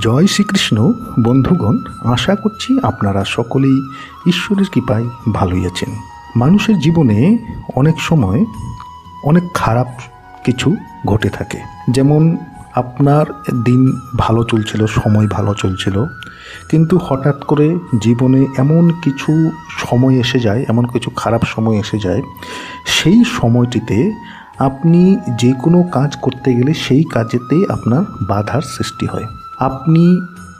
জয় শ্রীকৃষ্ণ, বন্ধুগণ, আশা করছি আপনারা সকলেই ঈশ্বরের কৃপায় ভালোই আছেন। মানুষের জীবনে অনেক সময় অনেক খারাপ কিছু ঘটে থাকে। যেমন আপনার দিন ভালো চলছিল, সময় ভালো চলছিল, কিন্তু হঠাৎ করে জীবনে এমন কিছু সময় এসে যায়, এমন কিছু খারাপ সময় এসে যায়, সেই সময়টিতে আপনি যে কোনো কাজ করতে গেলে সেই কাজেতে আপনার বাধার সৃষ্টি হয়। আপনি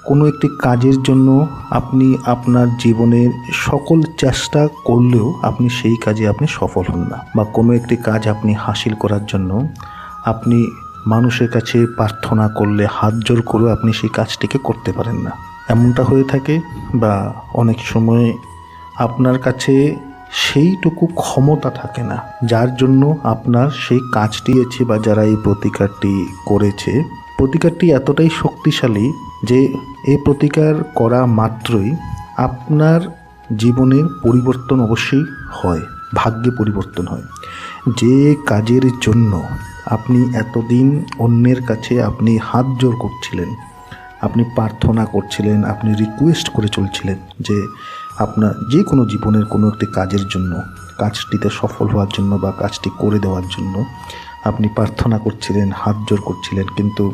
কোনো একটি কাজের জন্য আপনি আপনার জীবনের সকল চেষ্টা করলেও আপনি সেই কাজে আপনি সফল হন না, বা কোনো একটি কাজ আপনি হাসিল করার জন্য আপনি মানুষের কাছে প্রার্থনা করলে হাত জোর করেও আপনি সেই কাজটিকে করতে পারেন না। এমনটা হয়ে থাকে বা অনেক সময় আপনার কাছে সেইটুকু ক্ষমতা থাকে না, যার জন্য আপনার সেই কাজটি আছে বা যারা এই প্রতিকারটি করেছে, প্রতিকারটি এতটাই শক্তিশালী যে এই প্রতিকার করা মাত্রই আপনার জীবনের পরিবর্তন অবশ্যই হয়, ভাগ্যে পরিবর্তন হয়। যে কাজের জন্য আপনি এতদিন অন্যের কাছে আপনি হাত জোর করছিলেন। আপনি প্রার্থনা করছিলেন, আপনি রিকোয়েস্ট করে চলছিলেন যে আপনার যে কোনো জীবনের কোনো একটি কাজের জন্য, কাজটিতে সফল হওয়ার জন্য বা কাজটি করে দেওয়ার জন্য আপনি প্রার্থনা করছিলেন, হাত জোর করছিলেন। কিন্তু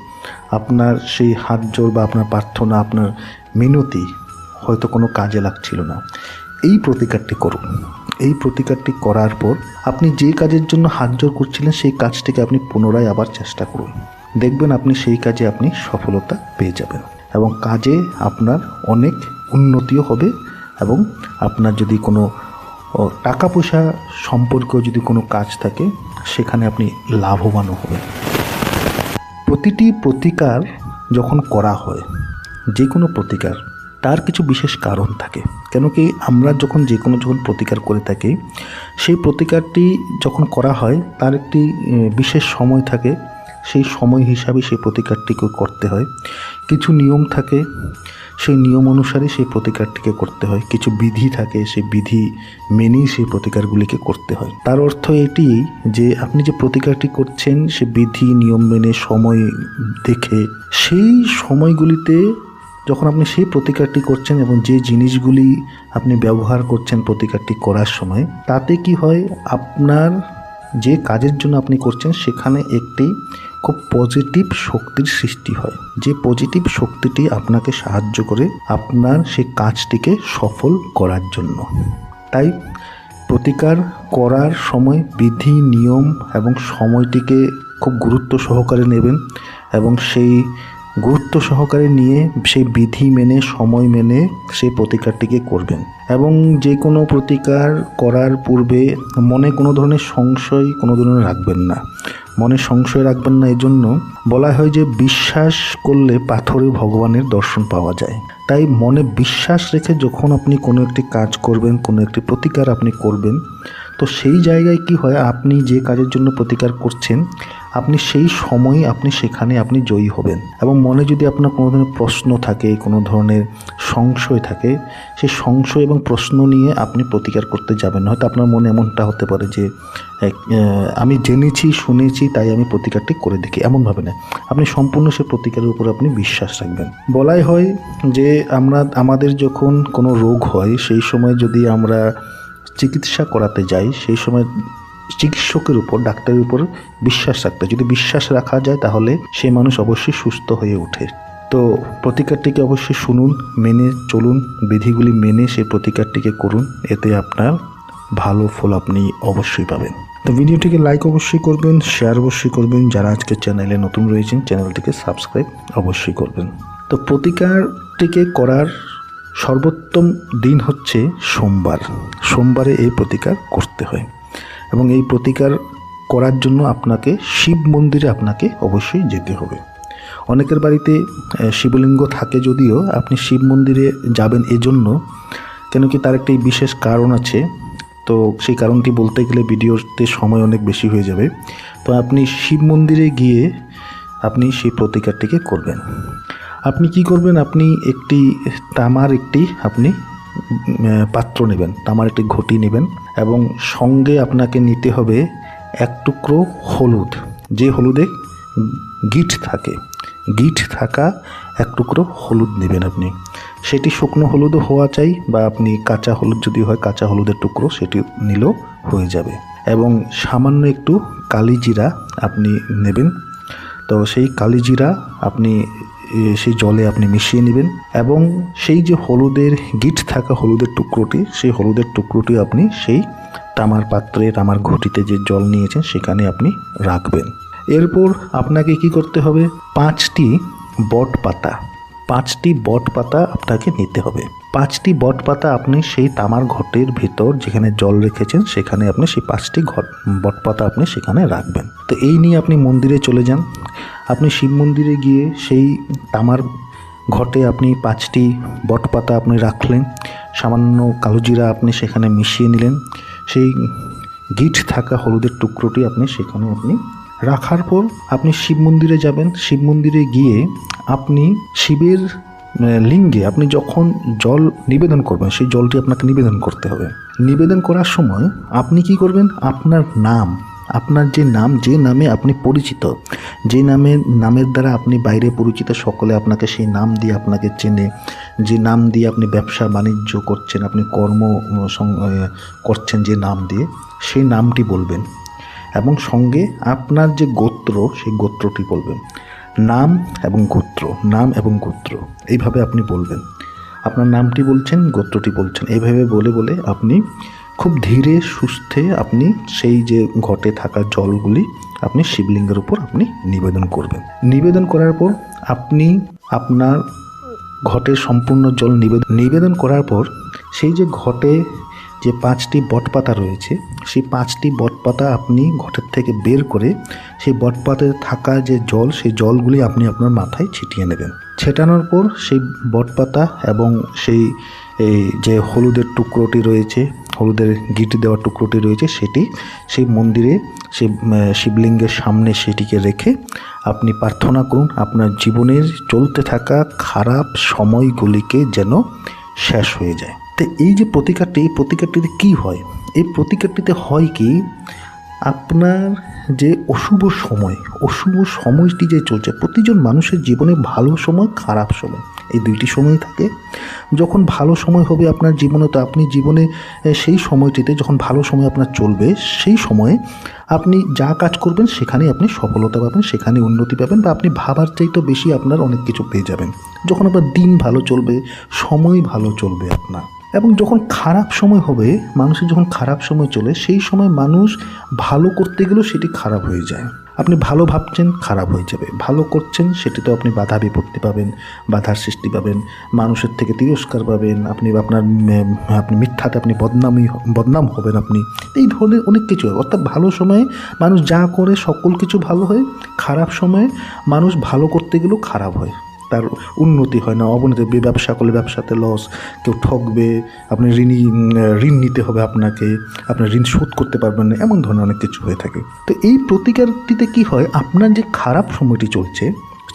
আপনার সেই হাত জোর বা আপনার প্রার্থনা, আপনার মিনতি হয়তো কোনো কাজে লাগছিল না। এই প্রতিকারটি করুন। এই প্রতিকারটি করার পর আপনি যে কাজের জন্য হাত জোর করছিলেন সেই কাজটিকে আপনি পুনরায় আবার চেষ্টা করুন। দেখবেন আপনি সেই কাজে আপনি সফলতা পেয়ে যাবেন এবং কাজে আপনার অনেক উন্নতিও হবে এবং আপনার যদি কোনো টাকা পয়সা সম্পর্কেও যদি কোনো কাজ থাকে, সেখানে আপনি লাভবানও হবেন। প্রতিটি প্রতিকার যখন করা হয় যে কোনো প্রতিকার তার কিছু বিশেষ কারণ থাকে। কেন কি আমরা যখন যে কোনো যখন প্রতিকার করে থাকি, সেই প্রতিকারটি যখন করা হয়, তার একটি বিশেষ সময় থাকে। সেই সময় হিসাবে সেই প্রতিকারটিকে করতে হয়। কিছু নিয়ম থাকে, সেই নিয়ম অনুসারে সেই প্রতিকারটিকে করতে হয়। কিছু বিধি থাকে, সেই বিধি মেনেই সেই প্রতিকারগুলিকে করতে হয়। তার অর্থ এটি যে, আপনি যে প্রতিকারটি করছেন, সে বিধি, নিয়ম মেনে, সময় দেখে, সেই সময়গুলিতে যখন আপনি সেই প্রতিকারটি করছেন এবং যে জিনিসগুলি আপনি ব্যবহার করছেন প্রতিকারটি করার সময়, তাতে কি হয়? আপনার যে কাজের জন্য আপনি করছেন, সেখানে একটি খুব পজিটিভ শক্তির সৃষ্টি হয়। যে পজিটিভ শক্তিটি আপনাকে সাহায্য করে আপনার সেই কাজটিকে সফল করার জন্য। তাই প্রতিকার করার সময় বিধি, নিয়ম এবং সময়টিকে খুব গুরুত্ব সহকারে নেবেন এবং সেই গুরুত্ব সহকারে নিয়ে সেই বিধি মেনে, সময় মেনে সেই প্রতিকারটিকে করবেন। এবং যে কোনো প্রতিকার করার পূর্বে মনে কোনো ধরনের সংশয় কোনো ধরনের রাখবেন না। মনে সংশয় রাখবেন না, এজন্য বলা হয় যে বিশ্বাস করলে পাথরে ভগবানের দর্শন পাওয়া যায়। তাই মনে বিশ্বাস রেখে যখন আপনি কোনো একটি কাজ করবেন, কোনো একটি প্রতিকার আপনি করবেন তো সেই জায়গায় কি হয়? আপনি যে কাজের জন্য প্রতিকার করছেন, আপনি সেই সময়ে আপনি সেখানে আপনি জয়ী হবেন। এবং মনে যদি আপনার কোনো ধরনের প্রশ্ন থাকে, কোনো ধরনের সংশয় থাকে, সেই সংশয় এবং প্রশ্ন নিয়ে আপনি প্রতিকার করতে যাবেন। হয়তো আপনার মনে এমনটা হতে পারে যে আমি জেনেছি, শুনেছি, তাই আমি প্রতিকারটি করে দেখি। এমনভাবে না আপনি সম্পূর্ণ সে প্রতিকারের উপর আপনি বিশ্বাস রাখবেন। বলাই হয় যে, আমরা, আমাদের যখন কোনো রোগ হয়, সেই সময় যদি আমরা চিকিৎসা করাতে যাই, সেই সময় চিকিৎসকের উপর, ডাক্তারের উপর বিশ্বাস রাখতে। যদি বিশ্বাস রাখা যায়, তাহলে সেই মানুষ অবশ্যই সুস্থ হয়ে ওঠে। তো প্রতিকারটিকে অবশ্যই শুনুন, মেনে চলুন, বিধিগুলি মেনে সেই প্রতিকারটিকে করুন। এতে আপনার ভালো ফল আপনি অবশ্যই পাবেন। তো ভিডিওটিকে লাইক অবশ্যই করবেন শেয়ার অবশ্যই করবেন। যারা আজকে চ্যানেলে নতুন রয়েছেন চ্যানেলটিকে সাবস্ক্রাইব অবশ্যই করবেন। তো প্রতিকারটিকে করার সর্বোত্তম দিন হচ্ছে সোমবার। সোমবারে এই প্রতিকার করতে হয়। এবং এই প্রতিকার করার জন্য আপনাকে শিব মন্দিরে আপনাকে অবশ্যই যেতে হবে। অনেকের বাড়িতে শিবলিঙ্গ থাকে যদিও আপনি শিব মন্দিরে যাবেন এজন্য, কেন কি তার একটি বিশেষ কারণ আছে। তো সেই কারণটি বলতে গেলে ভিডিওতে সময় অনেক বেশি হয়ে যাবে। তো আপনি শিব মন্দিরে গিয়ে আপনি সেই প্রতিকারটিকে করবেন। আপনি কি করবেন? আপনি একটি তামার একটি আপনি পাত্র নেবেন, তামার একটি ঘটি নেবেন এবং সঙ্গে আপনাকে নিতে হবে এক টুকরো হলুদ। যে হলুদে গিট থাকে, গিট থাকা এক টুকরো হলুদ নেবেন আপনি। সেটি শুকনো হলুদও হওয়া চাই বা আপনি কাঁচা হলুদ, যদি হয় কাঁচা হলুদের টুকরো, সেটি নিলেও হয়ে যাবে। এবং সামান্য একটু কালি জিরা আপনি নেবেন। তো সেই কালি জিরা আপনি সেই জলে আপনি মিশিয়ে নেবেন এবং সেই যে হলুদের গিট থাকা হলুদের টুকরোটি, সেই হলুদের টুকরোটি আপনি সেই তামার পাত্রে, তামার ঘটিতে যে জল নিয়েছেন সেখানে আপনি রাখবেন। এরপর আপনাকে কি করতে হবে? পাঁচটি বট পাতা, পাঁচটি বট পাতা আপনাকে নিতে হবে। পাঁচটি বট পাতা আপনি সেই তামার ঘটের ভেতর যেখানে জল রেখেছেন, সেখানে আপনি সেই পাঁচটি ঘট বট পাতা আপনি সেখানে রাখবেন। তো এই নিয়ে আপনি মন্দিরে চলে যান। আপনি শিব মন্দিরে গিয়ে সেই তামার ঘটে আপনি পাঁচটি বট পাতা আপনি রাখলেন। সামান্য কালোজিরা আপনি সেখানে মিশিয়ে নিলেন। সেই গিট থাকা হলুদের টুকরোটি আপনি সেখানে আপনি রাখার পর আপনি শিব মন্দিরে যাবেন। শিব মন্দিরে গিয়ে আপনি শিবের লিঙ্গে আপনি যখন জল নিবেদন করবেন, সেই জলটি আপনাকে নিবেদন করতে হবে। নিবেদন করার সময় আপনি কি করবেন? আপনার নাম, আপনার যে নাম, যে নামে আপনি পরিচিত, যে নামে, নামের দ্বারা আপনি বাইরে পরিচিত সকলে আপনাকে সেই নাম দিয়ে আপনাকে চেনে, যে নাম দিয়ে আপনি ব্যবসা বাণিজ্য করছেন, আপনি কর্ম করছেন যে নাম দিয়ে, সেই নামটি বলবেন। এবং সঙ্গে আপনার যে গোত্র, সেই গোত্রটি বলবেন। নাম এবং গোত্র, নাম এবং গোত্র। এইভাবে আপনি বলবেন। আপনার নামটি বলছেন, গোত্রটি বলছেন। এইভাবে বলে বলে আপনি খুব ধীরে সুস্থে আপনি সেই যে ঘটে থাকা জলগুলি আপনি শিবলিঙ্গের উপর আপনি নিবেদন করবেন। নিবেদন করার পর আপনি আপনার ঘটে সম্পূর্ণ জল নিবেদন নিবেদন করার পর সেই যে ঘটে যে পাঁচটি বটপাতা রয়েছে সেই পাঁচটি বটপাতা আপনি ঘটের থেকে বের করে সেই বটপাতায় থাকা যে জল সেই জলগুলি আপনি আপনার মাথায় ছিটিয়ে নেবেন। ছেটানোর পর সেই বটপাতা এবং সেই এই যে হলুদের টুকরোটি রয়েছে হলুদের গিট দেওয়া টুকরোটি রয়েছে সেটি সেই মন্দিরে উম, শিবলিঙ্গের সামনে সেটিকে রেখে আপনি প্রার্থনা করুন আপনার জীবনের চলতে থাকা খারাপ সময়গুলিকে যেন শেষ হয়ে যায়। তো এই যে প্রতিকারটি, এই প্রতিকারটিতে কী হয়? এই প্রতিকারটিতে হয় কি, আপনার যে অশুভ সময়, অশুভ সময়টি যে চলছে, প্রতিজন মানুষের জীবনে ভালো সময়, খারাপ সময়, এই দুইটি সময় থাকে। যখন ভালো সময় হবে আপনার জীবনে, তো আপনি জীবনে সেই সময়টিতে যখন ভালো সময় আপনার চলবে, সেই সময়ে আপনি যা কাজ করবেন, সেখানেই আপনি সফলতা পাবেন সেখানে উন্নতি পাবেন বা আপনি ভাবার চাইতে বেশি আপনার অনেক কিছু পেয়ে যাবেন। যখন আপনার দিন ভালো চলবে, সময় ভালো চলবে আপনার। এবং যখন খারাপ সময় হবে, মানুষের যখন খারাপ সময় চলে, সেই সময় মানুষ ভালো করতে গেলেও সেটি খারাপ হয়ে যায়। আপনি ভালো ভাবছেন, খারাপ হয়ে যাবে। ভালো করছেন, সেটিতেও আপনি বাধা বিপত্তি পাবেন, বাধার সৃষ্টি পাবেন, মানুষের থেকে তিরস্কার পাবেন, আপনি আপনার আপনি মিথ্যাতে আপনি বদনামই বদনাম হবেন আপনি। এই ধরনের অনেক কিছু অর্থাৎ ভালো সময়ে মানুষ যা করে, সকল কিছু ভালো হয়। খারাপ সময়ে মানুষ ভালো করতে গেলেও খারাপ হয়। তার উন্নতি হয় না। অবনতি ব্যবসা করলে ব্যবসাতে লস কেউ ঠকবে আপনি ঋণী ঋণ নিতে হবে আপনাকে, আপনার ঋণ শোধ করতে পারবেন না, এমন ধরনের অনেক কিছু হয়ে থাকে। তো এই প্রতিকারটিতে কি হয়? আপনার যে খারাপ সময়টি চলছে,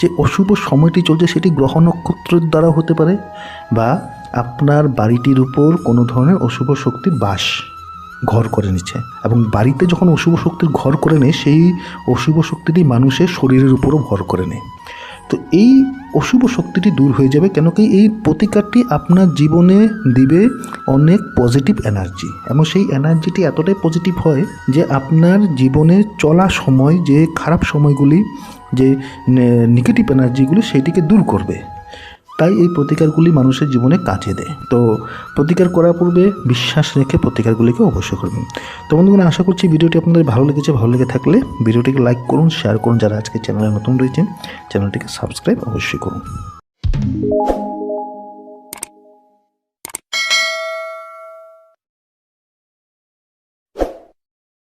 যে অশুভ সময়টি চলছে, সেটি গ্রহ নক্ষত্রের দ্বারা হতে পারে বা আপনার বাড়িটির উপর কোনো ধরনের অশুভ শক্তির বাস ঘর করে নিচ্ছে এবং বাড়িতে যখন অশুভ শক্তির ঘর করে নেয়, সেই অশুভ শক্তিটি মানুষের শরীরের উপরও ভর করে নেয়। তো এই অশুভ শক্তিটি দূর হয়ে যাবে কেন কি এই প্রতিকারটি আপনার জীবনে দিবে অনেক পজিটিভ এনার্জি এবং সেই এনার্জিটি এতটাই পজিটিভ হয় যে আপনার জীবনে চলা সময়, যে খারাপ সময়গুলি, যে নেগেটিভ এনার্জিগুলি সেটিকে দূর করবে। তাই এই প্রতিকারগুলি মানুষের জীবনে কাজে দেয়। তো প্রতিকার করার পূর্বে বিশ্বাস রেখে প্রতিকারগুলিকে অবশ্যই করবেন। তো বন্ধুগণ, আশা করছি ভিডিওটি আপনাদের ভালো লেগেছে। ভালো লেগে থাকলে ভিডিওটিকে লাইক করুন শেয়ার করুন। যারা আজকে চ্যানেলে নতুন রয়েছেন চ্যানেলটিকে সাবস্ক্রাইব অবশ্যই করুন।